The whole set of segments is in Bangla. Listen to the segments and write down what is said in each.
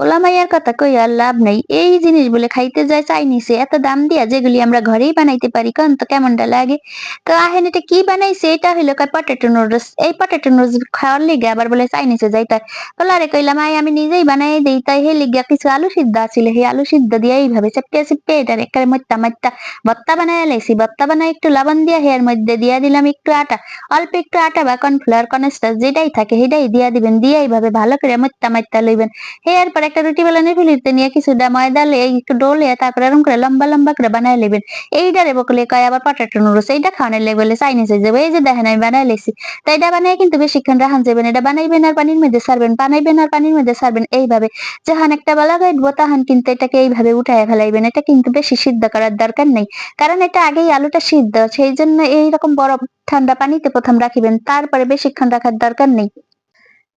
পোলা মাইয়ার কথা কই আর লাভ নাই। এই জিনিস বলে খাইতে যায় চাইনিসে এত দাম দিয়া যেগুলি আমরা ঘরেই বানাইতে পারি কারণ তো কেমনটা লাগে? তো আহেন এটা কি বানাইছে? এটা হইল কয় পটেটো নুডলস এই পটেটো নুডলস খাওয়ার লিগে আবার বলে চাইনিসে যাইতে পোলারে কইলাম আই আমি নিজেই বানাই দেই। তাই হে লিগা কিছু আলু সিদ্ধ আছিল। সেই আলু সিদ্ধ দিয়ে এইভাবে চেপটে চেপটে এটার একেবারে মত্তা মত্তা ভত্তা বানায় লাইছি। ভত্তা বানায় একটু লবণ দিয়া হেয়ার মধ্যে দিয়া দিলাম একটু আটা। অল্প একটু আটা বা কর্নফ্লাওয়ার কনস্টার্চ যেটাই থাকে, সেটাই দিয়া দিবেন। দিয়ে এইভাবে ভালো করে মত্তা মত্তা লইবেন। এরপর একটা রুটি বেলানের ফিলিতে নিয়ে কিছুটা ময়দা লিয়ে একটু ডোলে তারপর এরকম করে লম্বা লম্বা করে বানায় নেবেন এইটারে বকলে কয়, আবার পটেটো নুডলস এইটা খাওয়ানোর লেগে চাইনিজ যাবে, এই যে দেখেন আমি বানাই লেছি। তো এটা বানাই কিন্তু বেশিক্ষণ রাখান যাবেন এটা বানাইবেন আর পানির মধ্যে সারবেন, বানাইবেন আর পানির মধ্যে সারবেন এইভাবে। যখন একটা বেলা গাইবো তখন কিন্তু এটাকে এইভাবে উঠায় ফেলাইবেন, এটা কিন্তু বেশি সিদ্ধ করার দরকার নেই। কারণ এটা আগেই আলুটা সিদ্ধ, সেই জন্য এইরকম বরফ ঠান্ডা পানিতে প্রথম রাখিবেন, তারপরে বেশিক্ষণ রাখার দরকার নেই।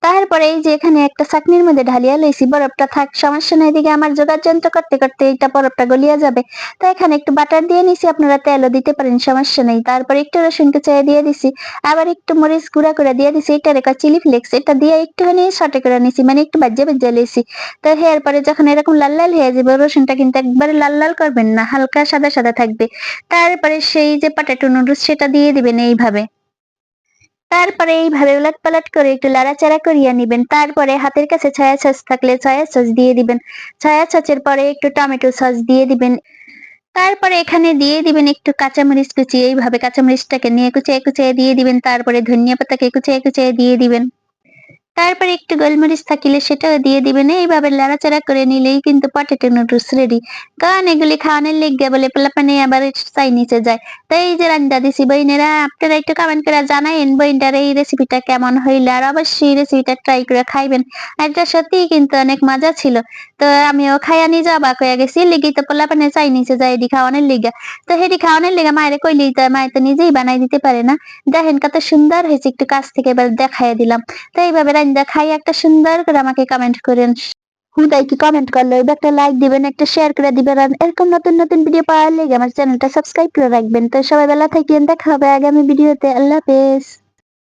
তারপরে এই যে এখানে একটা চাকনির মধ্যে ঢালিয়া লইছি, বরফটা থাক, সমস্যা নাই, এদিকে আমার যোগার যন্ত্র করতে করতে এইটা বরফটা গলিয়া যাবে। তো এখানে একটু বাটার দিয়ে নিছি, আপনারা তেলও দিতে পারেন, সমস্যা নেই। তারপরে একটু রসুন কুচাই দিয়ে দিছি, আবার একটু মরিচ গুঁড়া করে দিয়ে দিছি এটা রেখা চিলি ফ্লেক্স, এটা দিয়ে একটুখানি সটে করে নিছি মানে একটু বাজ্যে বাজ্যে লেছি তো হেয়ার পরে যখন এরকম লাল লাল হয়ে যাবে, রসুনটা কিন্তু একবারে লাল লাল করবেন না, হালকা সাদা সাদা থাকবে। তারপরে সেই যে পটেটো নুডলস সেটা দিয়ে দিবেন এইভাবে। তারপরে এইভাবে উলট পালট করে একটু লাড়াচাড়া করিয়া নিবেন। তারপরে হাতের কাছে ছায়া সস থাকলে ছায়া সস দিয়ে দিবেন। ছায়া সসের পরে একটু টমেটো সস দিয়ে দিবেন। তারপরে এখানে দিয়ে দিবেন একটু কাঁচামরিচ কুচি। এইভাবে কাঁচামরিচটাকে নিয়ে কুচিয়ে কুচিয়ে দিয়ে দিবেন। তারপরে ধনিয়া পাতাকে কুচিয়ে কুচিয়ে দিয়ে দিবেন। তারপরে একটু গোলমরিচ থাকিলে সেটাও দিয়ে দিবেন এইভাবে লাড়াচাড়া করে নিলেই কিন্তু পটেটো নুডলস রেডি কারণ এগুলি খাওয়ানোর লেগে বলে পোলাপানে আবার চাইনিসে যায়। তো এই যে রান্না দিছি বইনেরা, আপনারা একটু কমেন্ট করে জানাইন বইনটার এই রেসিপিটা কেমন হইলে, আর অবশ্যই রেসিপিটা ট্রাই করে খাইবেন। এটা সত্যিই কিন্তু অনেক মজা ছিল। তো আমিও খাইয়া নিয়ে যাবা কয়ে গেছি লিগি তো পোলাপানে চাইনিসে যায় এটি খাওয়ানোর লিগা তো হেডি খাওয়ানোর লিগা মায়ের কইলি তো মায়ের তো নিজেই বানাই দিতে পারে না। দেখেন কত সুন্দর হয়েছে, একটু কাছ থেকে এবার দেখাই দিলাম। তো এইভাবে রান্না খাই একটা সুন্দর করে আমাকে কমেন্ট করেন। হুদাই কি কমেন্ট করলে? একটা লাইক দিবেন, একটা শেয়ার করে দিবেন, আর এরকম নতুন নতুন ভিডিও পাওয়ার লেগে আমার চ্যানেলটা সাবস্ক্রাইব করে রাখবেন। তো সবাই বেলা থেকে দেখা হবে আগামী ভিডিওতে আল্লাহ হাফেজ।